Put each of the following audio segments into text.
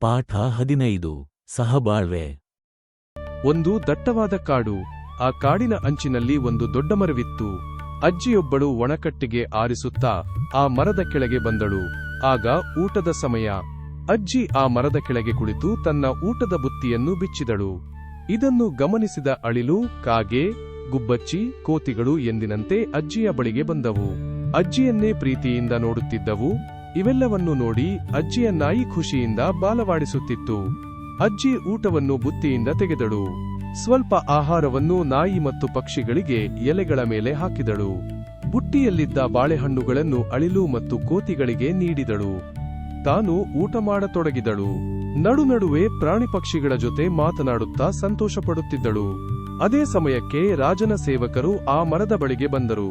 ಪಾಠ ಹದಿನೈದು. ಸಹಬಾಳ್ವೆ. ಒಂದು ದಟ್ಟವಾದ ಕಾಡು. ಆ ಕಾಡಿನ ಅಂಚಿನಲ್ಲಿ ಒಂದು ದೊಡ್ಡ ಮರವಿತ್ತು. ಅಜ್ಜಿಯೊಬ್ಬಳು ಒಣಕಟ್ಟಿಗೆ ಆರಿಸುತ್ತಾ ಆ ಮರದ ಕೆಳಗೆ ಬಂದಳು. ಆಗ ಊಟದ ಸಮಯ. ಅಜ್ಜಿ ಆ ಮರದ ಕೆಳಗೆ ಕುಳಿತು ತನ್ನ ಊಟದ ಬುತ್ತಿಯನ್ನು ಬಿಚ್ಚಿದಳು. ಇದನ್ನು ಗಮನಿಸಿದ ಅಳಿಲು, ಕಾಗೆ, ಗುಬ್ಬಚ್ಚಿ, ಕೋತಿಗಳು ಎಂದಿನಂತೆ ಅಜ್ಜಿಯ ಬಳಿಗೆ ಬಂದವು. ಅಜ್ಜಿಯನ್ನೇ ಪ್ರೀತಿಯಿಂದ ನೋಡುತ್ತಿದ್ದವು. ಇವೆಲ್ಲವನ್ನು ನೋಡಿ ಅಜ್ಜಿಯ ನಾಯಿ ಖುಷಿಯಿಂದ ಬಾಲವಾಡಿಸುತ್ತಿತ್ತು. ಅಜ್ಜಿ ಊಟವನ್ನು ಬುತ್ತಿಯಿಂದ ತೆಗೆದಳು. ಸ್ವಲ್ಪ ಆಹಾರವನ್ನು ನಾಯಿ ಮತ್ತು ಪಕ್ಷಿಗಳಿಗೆ ಎಲೆಗಳ ಮೇಲೆ ಹಾಕಿದಳು. ಬುಟ್ಟಿಯಲ್ಲಿದ್ದ ಬಾಳೆಹಣ್ಣುಗಳನ್ನು ಅಳಿಲು ಮತ್ತು ಕೋತಿಗಳಿಗೆ ನೀಡಿದಳು. ತಾನು ಊಟ ಮಾಡತೊಡಗಿದಳು. ನಡುನಡುವೆ ಪ್ರಾಣಿ ಪಕ್ಷಿಗಳ ಜೊತೆ ಮಾತನಾಡುತ್ತಾ ಸಂತೋಷಪಡುತ್ತಿದ್ದಳು. ಅದೇ ಸಮಯಕ್ಕೆ ರಾಜನ ಸೇವಕರು ಆ ಮರದ ಬಳಿಗೆ ಬಂದರು.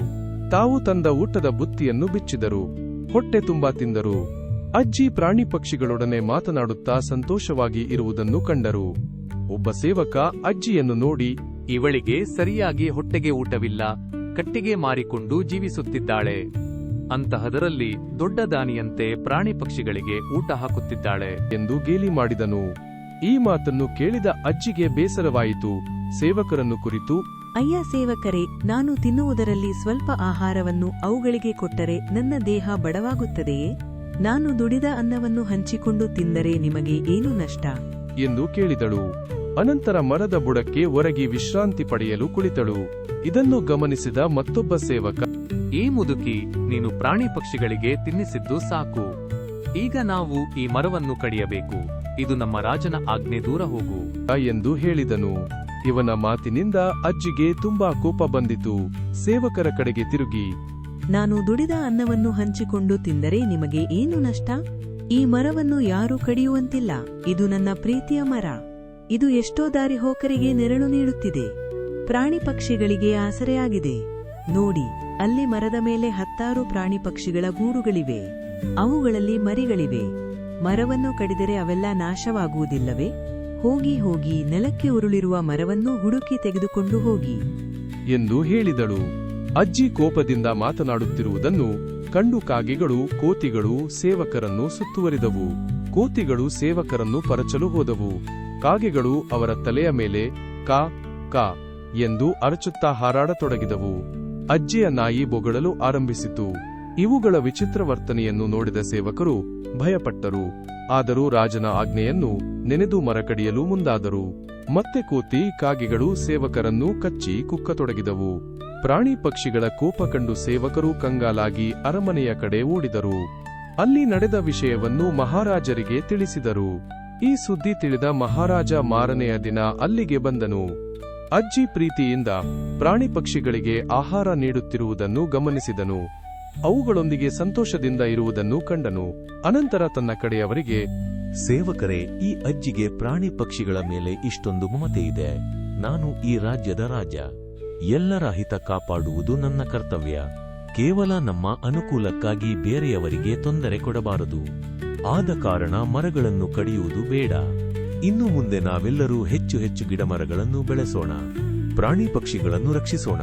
ತಾವು ತಂದ ಊಟದ ಬುತ್ತಿಯನ್ನು ಬಿಚ್ಚಿದರು. ಹೊಟ್ಟೆ ತುಂಬಾ ತಿಂದರು. ಅಜ್ಜಿ ಪ್ರಾಣಿ ಪಕ್ಷಿಗಳೊಡನೆ ಮಾತನಾಡುತ್ತಾ ಸಂತೋಷವಾಗಿ ಇರುವುದನ್ನು ಕಂಡರು. ಒಬ್ಬ ಸೇವಕ ಅಜ್ಜಿಯನ್ನು ನೋಡಿ, ಇವಳಿಗೆ ಸರಿಯಾಗಿ ಹೊಟ್ಟೆಗೆ ಊಟವಿಲ್ಲ, ಕಟ್ಟಿಗೆ ಮಾರಿಕೊಂಡು ಜೀವಿಸುತ್ತಿದ್ದಾಳೆ. ಅಂತಹದರಲ್ಲಿ ದೊಡ್ಡ ದಾನಿಯಂತೆ ಪ್ರಾಣಿ ಪಕ್ಷಿಗಳಿಗೆ ಊಟ ಹಾಕುತ್ತಿದ್ದಾಳೆ ಎಂದು ಗೇಲಿ ಮಾಡಿದನು. ಈ ಮಾತನ್ನು ಕೇಳಿದ ಅಜ್ಜಿಗೆ ಬೇಸರವಾಯಿತು. ಸೇವಕರನ್ನು ಕುರಿತು ಅಯ್ಯ ಸೇವಕರೇ, ನಾನು ತಿನ್ನುವುದರಲ್ಲಿ ಸ್ವಲ್ಪ ಆಹಾರವನ್ನು ಅವುಗಳಿಗೆ ಕೊಟ್ಟರೆ ನನ್ನ ದೇಹ ಬಡವಾಗುತ್ತದೆಯೇ? ನಾನು ದುಡಿದ ಅನ್ನವನ್ನು ಹಂಚಿಕೊಂಡು ತಿಂದರೆ ನಿಮಗೆ ಏನು ನಷ್ಟ? ಎಂದು ಕೇಳಿದಳು. ಅನಂತರ ಮರದ ಬುಡಕ್ಕೆ ಒರಗಿ ವಿಶ್ರಾಂತಿ ಪಡೆಯಲು ಕುಳಿತಳು. ಇದನ್ನು ಗಮನಿಸಿದ ಮತ್ತೊಬ್ಬ ಸೇವಕ ಈ ಮುದುಕಿ, ನೀನು ಪ್ರಾಣಿ ಪಕ್ಷಿಗಳಿಗೆ ತಿನ್ನಿಸಿದ್ದು ಸಾಕು. ಈಗ ನಾವು ಈ ಮರವನ್ನು ಕಡಿಯಬೇಕು. ಇದು ನಮ್ಮ ರಾಜನ ಆಜ್ಞೆ ದೂರ ಹೋಗು. ಎಂದು ಹೇಳಿದನು. ಇವನ ಮಾತಿನಿಂದ ಅಜ್ಜಿಗೆ ತುಂಬಾ ಕೋಪ ಬಂದಿತು. ಸೇವಕರ ಕಡೆಗೆ ತಿರುಗಿ, ನಾನು ದುಡಿದ ಅನ್ನವನ್ನು ಹಂಚಿಕೊಂಡು ತಿಂದರೆ ನಿಮಗೆ ಏನು ನಷ್ಟ? ಈ ಮರವನ್ನು ಯಾರೂ ಕಡಿಯುವಂತಿಲ್ಲ. ಇದು ನನ್ನ ಪ್ರೀತಿಯ ಮರ. ಇದು ಎಷ್ಟೋ ದಾರಿ ಹೋಕರಿಗೆ ನೆರಳು ನೀಡುತ್ತಿದೆ. ಪ್ರಾಣಿ ಪಕ್ಷಿಗಳಿಗೆ ಆಸರೆಯಾಗಿದೆ. ನೋಡಿ, ಅಲ್ಲಿ ಮರದ ಮೇಲೆ ಹತ್ತಾರು ಪ್ರಾಣಿ ಪಕ್ಷಿಗಳ ಗೂಡುಗಳಿವೆ. ಅವುಗಳಲ್ಲಿ ಮರಿಗಳಿವೆ. ಮರವನ್ನು ಕಡಿದರೆ ಅವೆಲ್ಲ ನಾಶವಾಗುವುದಿಲ್ಲವೇ? ಹೋಗಿ ಹೋಗಿ ನೆಲಕ್ಕೆ ಉರುಳಿರುವ ಮರವನ್ನು ಹುಡುಕಿ ತೆಗೆದುಕೊಂಡು ಹೋಗಿ. ಎಂದು ಹೇಳಿದಳು. ಅಜ್ಜಿ ಕೋಪದಿಂದ ಮಾತನಾಡುತ್ತಿರುವುದನ್ನು ಕಂಡು ಕಾಗೆಗಳು, ಕೋತಿಗಳು, ಸೇವಕರನ್ನು ಸುತ್ತುವರಿದವು. ಕೋತಿಗಳು ಸೇವಕರನ್ನು ಪರಚಲು ಹೋದವು. ಕಾಗೆಗಳು ಅವರ ತಲೆಯ ಮೇಲೆ ಕಾ ಕಾ ಎಂದು ಅರಚುತ್ತಾ ಹಾರಾಡತೊಡಗಿದವು. ಅಜ್ಜಿಯ ನಾಯಿ ಬೊಗಳಲು ಆರಂಭಿಸಿತು. ಇವುಗಳ ವಿಚಿತ್ರ ವರ್ತನೆಯನ್ನು ನೋಡಿದ ಸೇವಕರು ಭಯಪಟ್ಟರು. ಆದರೂ ರಾಜನ ಆಜ್ಞೆಯನ್ನು ನೆನೆದು ಮರಕಡಿಯಲು ಮುಂದಾದರು. ಮತ್ತೆ ಕೋತಿ ಕಾಗೆಗಳು ಸೇವಕರನ್ನು ಕಚ್ಚಿ ಕುಕ್ಕತೊಡಗಿದವು. ಪ್ರಾಣಿ ಪಕ್ಷಿಗಳ ಕೋಪ ಕಂಡು ಸೇವಕರು ಕಂಗಾಲಾಗಿ ಅರಮನೆಯ ಕಡೆ ಓಡಿದರು. ಅಲ್ಲಿ ನಡೆದ ವಿಷಯವನ್ನು ಮಹಾರಾಜರಿಗೆ ತಿಳಿಸಿದರು. ಈ ಸುದ್ದಿ ತಿಳಿದ ಮಹಾರಾಜ ಮಾರನೆಯ ದಿನ ಅಲ್ಲಿಗೆ ಬಂದನು. ಅಜ್ಜಿ ಪ್ರೀತಿಯಿಂದ ಪ್ರಾಣಿ ಪಕ್ಷಿಗಳಿಗೆ ಆಹಾರ ನೀಡುತ್ತಿರುವುದನ್ನು ಗಮನಿಸಿದನು. ಅವುಗಳೊಂದಿಗೆ ಸಂತೋಷದಿಂದ ಇರುವುದನ್ನು ಕಂಡನು. ಅನಂತರ ತನ್ನ ಕಡೆಯವರಿಗೆ, ಸೇವಕರೇ, ಈ ಅಜ್ಜಿಗೆ ಪ್ರಾಣಿ ಪಕ್ಷಿಗಳ ಮೇಲೆ ಇಷ್ಟೊಂದು ಮಮತೆ ಇದೆ. ನಾನು ಈ ರಾಜ್ಯದ ರಾಜ. ಎಲ್ಲರ ಹಿತ ಕಾಪಾಡುವುದು ನನ್ನ ಕರ್ತವ್ಯ. ಕೇವಲ ನಮ್ಮ ಅನುಕೂಲಕ್ಕಾಗಿ ಬೇರೆಯವರಿಗೆ ತೊಂದರೆ ಕೊಡಬಾರದು. ಆದ ಕಾರಣ ಮರಗಳನ್ನು ಕಡಿಯುವುದು ಬೇಡ. ಇನ್ನು ಮುಂದೆ ನಾವೆಲ್ಲರೂ ಹೆಚ್ಚು ಹೆಚ್ಚು ಗಿಡಮರಗಳನ್ನು ಬೆಳೆಸೋಣ. ಪ್ರಾಣಿ ಪಕ್ಷಿಗಳನ್ನು ರಕ್ಷಿಸೋಣ.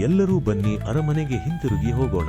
ಎಲ್ಲರೂ ಬನ್ನಿ ಅರಮನೆಗೆ ಹಿಂತಿರುಗಿ ಹೋಗೋಣ.